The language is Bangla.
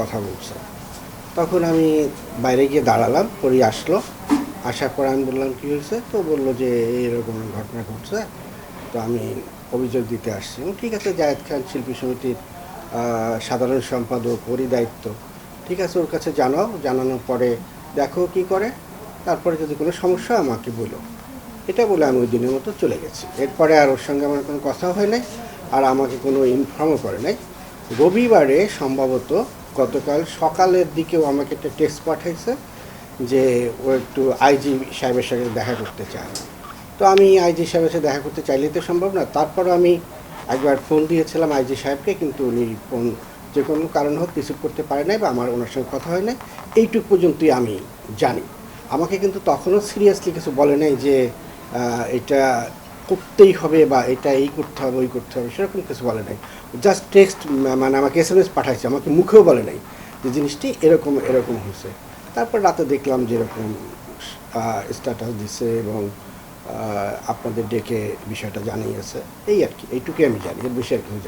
কথা বলছে। তখন আমি বাইরে গিয়ে দাঁড়ালাম, পরি আসলো। আসার পর আমি বললাম, কী হয়েছে? তো বলল যে এরকম ঘটনা ঘটছে। তো আমি অভিযোগ দিতে আসছি। ঠিক আছে, জায়েদ খান শিল্পী সমিতির সাধারণ সম্পাদক, ওরই দায়িত্ব। ঠিক আছে, ওর কাছে জানাও। জানানোর পরে, দেখো কি করে। তারপরে যদি কোনো সমস্যা, আমাকে বলো। এটা বলে আমি ওই দিনের মতো চলে গেছি। এরপরে আর ওর সঙ্গে আমার কোনো কথা হয় নাই, আর আমাকে কোনো ইনফর্মও করে নাই। রবিবারে সম্ভবত গতকাল সকালের দিকেও আমাকে একটা টেক্সট পাঠাইছে যে ও একটু আইজি সাহেবের সাথে দেখা করতে চায়। তো আমি আইজি সাহেবের সাথে দেখা করতে চাইলেই তো সম্ভব না। তারপরও আমি একবার ফোন দিয়েছিলাম আইজি সাহেবকে, কিন্তু উনি ফোন যে কোনো কারণ হোক রিসিভ করতে পারে নাই বা আমার ওনার সঙ্গে কথা হয় নাই। এইটুক পর্যন্তই আমি জানি। আমাকে কিন্তু তখনও সিরিয়াসলি কিছু বলে নাই যে এটা করতেই হবে বা এটা এই করতে হবে, ওই করতে হবে, সেরকম কিছু বলে নাই। জাস্ট টেক্সট মানে আমাকে এস এম এস পাঠাইছে, আমাকে মুখেও বলে নাই যে জিনিসটি এরকম এরকম হয়েছে। তারপর রাতে দেখলাম যেরকম স্ট্যাটাস দিছে এবং আপনাদের ডেকে বিষয়টা জানিয়েছে। এই আর কি, এইটুকুই আমি জানি, এর বেশি আর কেউ জানি।